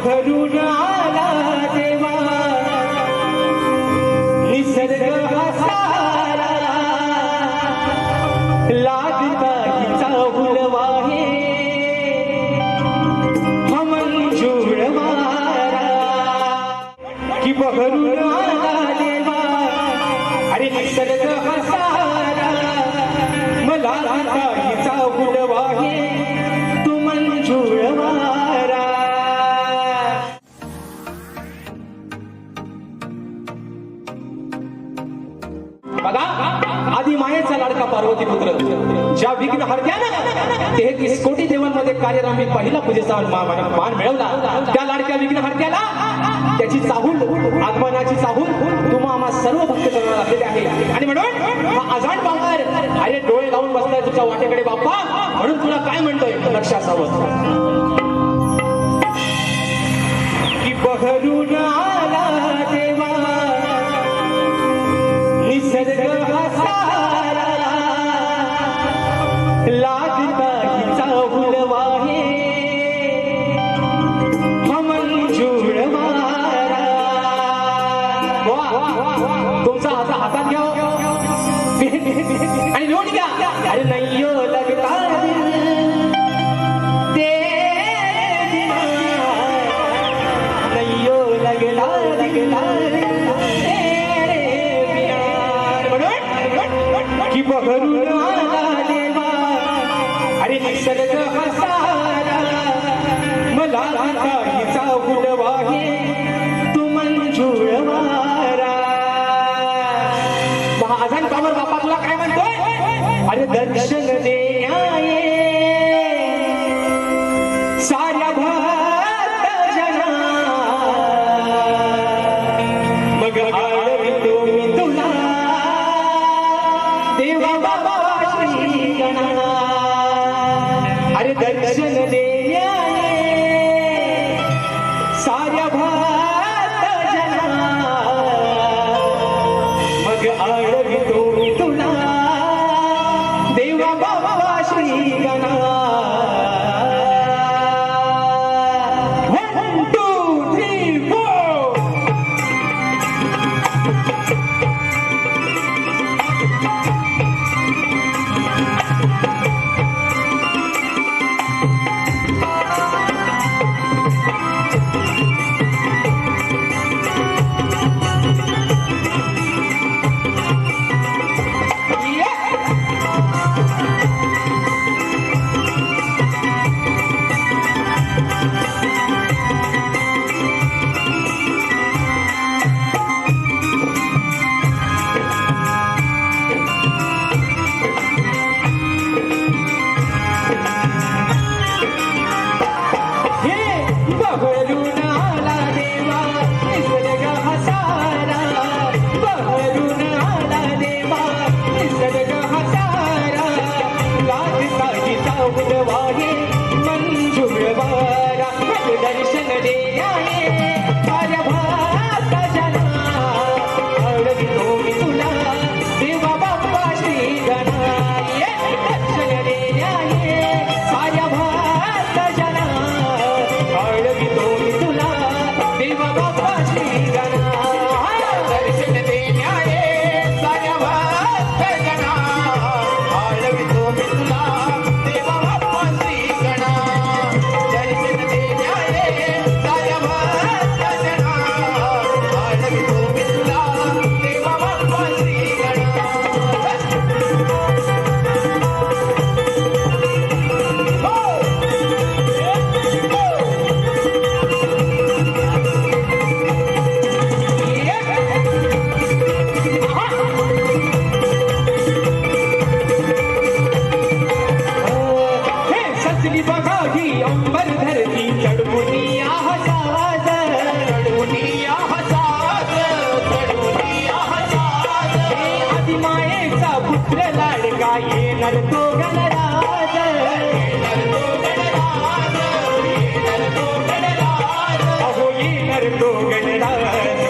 وخلونا कार्यरामी पहिला पूजेचा मान मिळवला. त्या लाडक्या विघ्नहर्त्याला त्याची चाहूल आगमनाची चाहूल तुम्हा आम्हा सर्व भक्त करणार लागलेले आहे आणि म्हणून हा आझाड बांगर अरे डोळे लावून बसलाय तुझ्या वाटेकडे बाप्पा. म्हणून तुला काय म्हणतोय? लक्षात असावं की बहरून Keep a hurry. माझी मायेचा पुत्र लाडका येणार तो गणराज येणार तो गणराज. अहो येणार तो गणराज.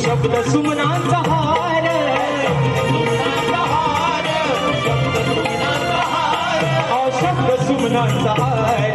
शब्द सुमनांचा हार शब्द सुमनाचा हार